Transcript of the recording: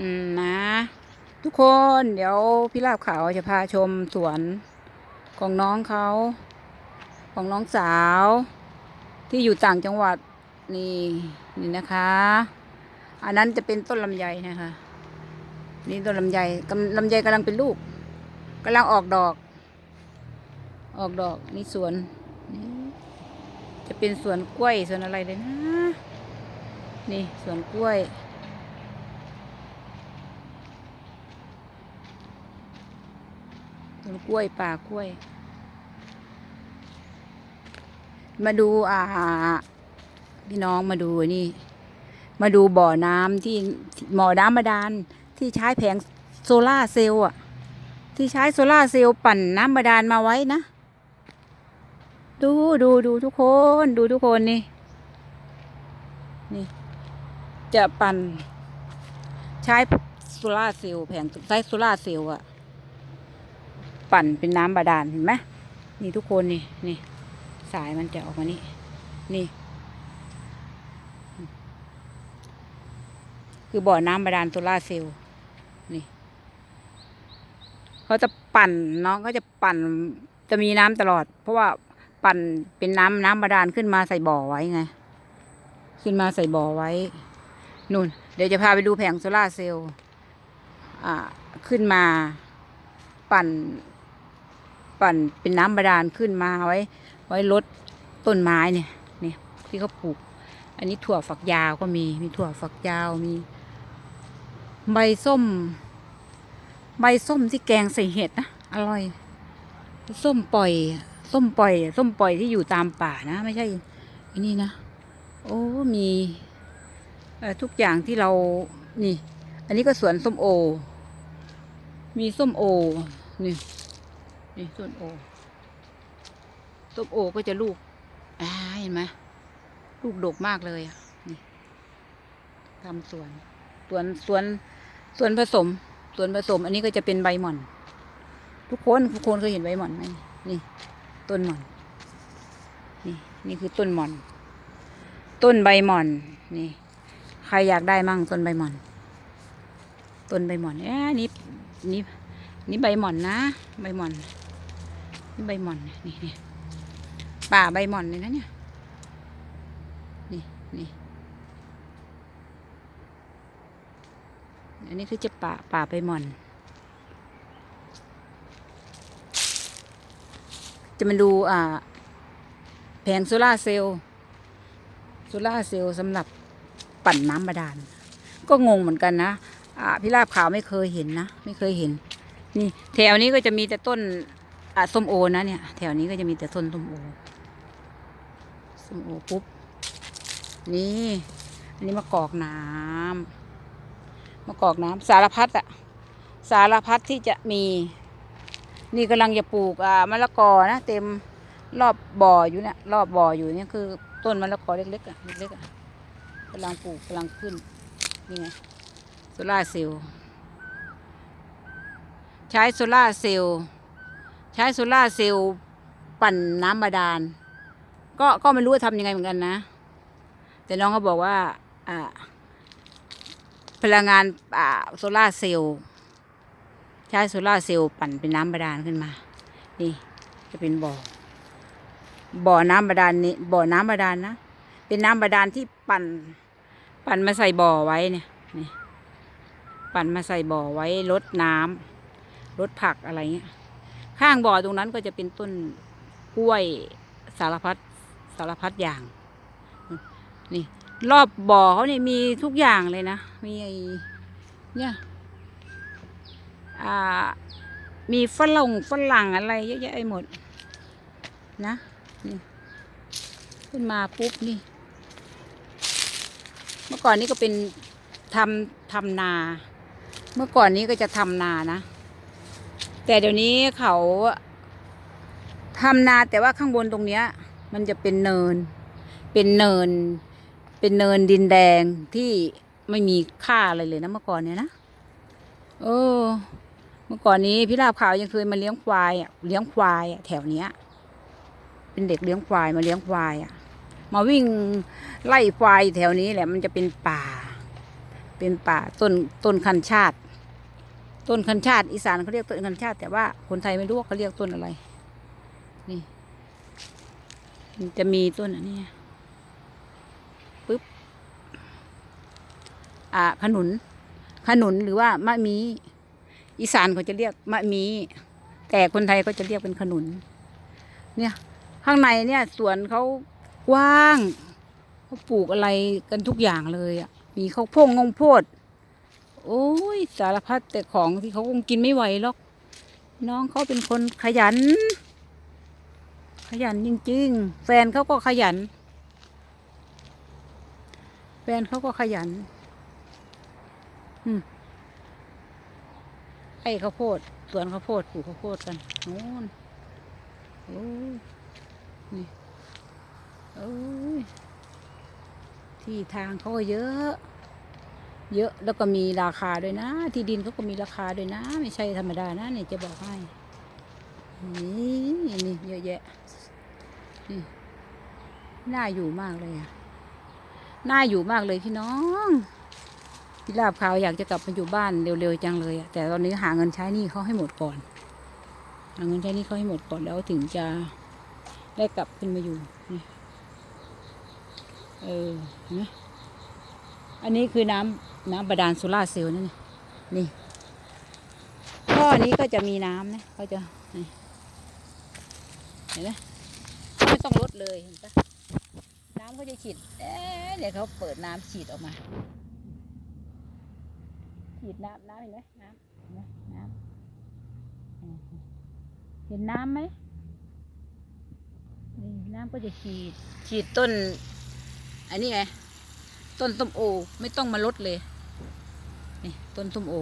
อืมนะ ทุกคนเดี๋ยวพี่ลาบขาวจะพาชมสวนของน้องเขา ของน้องสาว ที่อยู่ต่างจังหวัดนี่นี่นะคะ อันนั้นจะเป็นต้นลำไยนะคะ นี่ต้นลำไยกำลำไยกำลังเป็นลูกกำลังออกดอก ออกดอกนี่สวนนี่จะเป็นสวนกล้วยสวนอะไรเลยนะ นี่สวนกล้วย ต้นกล้วยป่ากล้วย มาดูอ่า พี่น้องมาดูนี่ มาดูบ่อน้ำที่บ่อน้ำบาดาลที่ใช้แผงโซล่าเซลล์อะ ที่ใช้โซล่าเซลล์ปั่นน้ำบาดาลมาไว้นะ ดูดูดูทุกคนดูทุกคนนี่ นี่ จะปั่นใช้โซล่าเซลล์แผงใช้โซล่าเซลล์อะ ปั่นเป็นน้ำบาดาลเห็นไหมนี่ทุกคนนี่นี่ สายมันจะออกมานี่นี่ คือบ่อน้ำบาดาลโซล่าเซลล์นี่เขาจะปั่นน้องเขาจะปั่นจะมีน้ำตลอด เพราะว่าปั่นเป็นน้ำน้ำบาดาลขึ้นมาใส่บ่อไว้ไงขึ้นมาใส่บ่อไว้นู่น เดี๋ยวจะพาไปดูแผงโซล่าเซลล์อ่าขึ้นมาปั่น ปั่นเป็นน้ำบาดาลขึ้นมาไว้ ไว้ลดต้นไม้เนี่ยเนี่ยที่เขาปลูก อันนี้ถั่วฝักยาวก็มีมีถั่วฝักยาวมี ใบส้ม ใบส้มที่แกงใส่เห็ดนะอร่อย ส้มปล่อย ส้มปล่อย ส้มปล่อยที่อยู่ตามป่านะ ไม่ใช่อันนี้นะโอ้มีทุกอย่างที่เรานี่ อันนี้ก็สวนส้มโอ มีส้มโอนี่ นี่ส้มโอส้มโอก็จะลูกอ่าเห็นไหมลูกดกมากเลยอะนี่ทำสวนสวนสวนสวนผสมสวนผสม อันนี้ก็จะเป็นใบหม่อน ทุกคนทุกคนเคยเห็นใบหม่อนไหมนี่ต้นหม่อน นี่นี่คือต้นหม่อน ต้นใบหม่อน นี่ ใครอยากได้มั่งต้นใบหม่อน ต้นใบหม่อนเอ๊ะนี่นี่นี่ใบหม่อนนะ ใบหม่อน ใบหม่อนนี่นี่ป่าใบหม่อนเลยนะเนี่ย นี่นี่อันนี้คือจะป่าป่าใบหม่อน จะมาดูอ่า แผงโซล่าเซลล์โซล่าเซลล์สำหรับปั่นน้ำบาดาล ก็งงเหมือนกันนะ อ่าพี่ลาบขาวไม่เคยเห็นนะ ไม่เคยเห็น นี่แถวนี้ก็จะมีแต่ต้น อ่าส้มโอนะเนี่ย แถวนี้ก็จะมีแต่ต้นส้มโอส้มโอปุ๊บ นี่ อันนี้มะกอกน้ำมะกอกน้ำสารพัดอะสารพัดที่จะมี นี่กำลังจะปลูกอ่ามะละกอนะเต็มรอบบ่ออยู่เนี่ยรอบบ่ออยู่เนี่ยคือ ต้นมะละกอเล็กๆอะเล็กๆอะกำลังปลูกกำลังขึ้นนี่ไงโซล่าร์เซลล์ใช้โซล่าร์เซลล์ ช้โซล่าเซลล์ปั่นน้ำบาดาล ก็ก็ไม่รู้ว่าทำยังไงเหมือนกันนะ แต่น้องเขาบอกว่าอ่าพลังงานอ่าโซล่าเซลล์ใช้โซล่าเซลล์ปั่นเป็นน้ำบาดาลขึ้นมา นี่ จะเป็นบ่อ บ่อน้ำบาดาลนี่บ่อน้ำบาดาลนะ เป็นน้ำบาดาลที่ปั่น ปั่นมาใส่บ่อไว้เนี่ยนี่ปั่นมาใส่บ่อไว้ลดน้ำลดผักอะไรเงี้ย ข้างบ่อตรงนั้นก็จะเป็นต้นกล้วยสารพัดสารพัดอย่าง นี่ รอบบ่อเขาเนี่ยมีทุกอย่างเลยนะ มีไอเนี่ยอ่ามีฝรั่งฝรั่งอะไรเยอะแยะไปหมด นะนี่ขึ้นมาปุ๊บนี่ เมื่อก่อนนี้ก็เป็นทำทำนา เมื่อก่อนนี้ก็จะทำนานะ แต่เดี๋ยวนี้เขาทำนาแต่ว่าข้างบนตรงเนี้ย มันจะเป็นเนิน เป็นเนิน เป็นเนินดินแดงที่ไม่มีค่าอะไรเลยนะเมื่อก่อนเนี้ยนะเออ เมื่อก่อนนี้พี่ลาบขาวยังเคยมาเลี้ยงควายอะเลี้ยงควายอะแถวเนี้ย เป็นเด็กเลี้ยงควายมาเลี้ยงควายอะ มาวิ่งไล่ควายแถวนี้แหละ มันจะเป็นป่า เป็นป่าต้นต้นคันชาติ ต้นคันชาติอีสานเขาเรียกต้นคันชาติ แต่ว่าคนไทยไม่รู้ว่าเขาเรียกต้นอะไร นี่มันจะมีต้นอันนี้ปึ๊บอ่าขนุน ขนุนหรือว่ามะมี อีสานเขาจะเรียกมะมี แต่คนไทยก็จะเรียกเป็นขนุน เนี่ย ข้างในเนี่ยสวนเขากว้างเขาปลูกอะไรกันทุกอย่างเลยอะมีข้าวโพงงงโพด โอ้ยสารพัดแต่ของที่เขาคงกินไม่ไหวหรอก น้องเขาเป็นคนขยัน ขยันจริงๆ แฟนเขาก็ขยัน แฟนเขาก็ขยันอไอ้ข้าวโพดสวนข้าวโพดปลูกข้าวโพดกันโน่นโอ้ยนี่โอ้ยที่ทางเขาก็เยอะ เยอะแล้วก็มีราคาด้วยนะ ที่ดินเขาก็มีราคาด้วยนะ ไม่ใช่ธรรมดานะเนี่ยจะบอกให้นี่นี่เยอะแยะนี่น่าอยู่มากเลยอะน่าอยู่มากเลยพี่น้องพี่ลาบขาวอยากจะกลับมาอยู่บ้านเร็วๆจังเลยอะแต่ตอนนี้หาเงินใช้หนี้เขาให้หมดก่อนหาเงินใช้หนี้เขาให้หมดก่อนแล้วถึงจะได้กลับขึ้นมาอยู่นี่เออนไหมอันนี้คือน้ำ น้ำบาดาลโซล่าเซลล์นั่นนี่นี่ท่อนี้ก็จะมีน้ำนะเขาจะเห็นไหมไม่ต้องลดเลยเห็นปะน้ำเขาจะฉีดเอ๊ะเดี๋ยวเขาเปิดน้ำฉีดออกมา ฉีดน้ำน้ำเห็นไหมน้ำน้ำเห็นน้ำไหมนี่น้ำก็จะฉีดฉีดต้น อันนี้ไง ต้นส้มโอ ไม่ต้องมาลดเลย นี่ต้นส้มโอ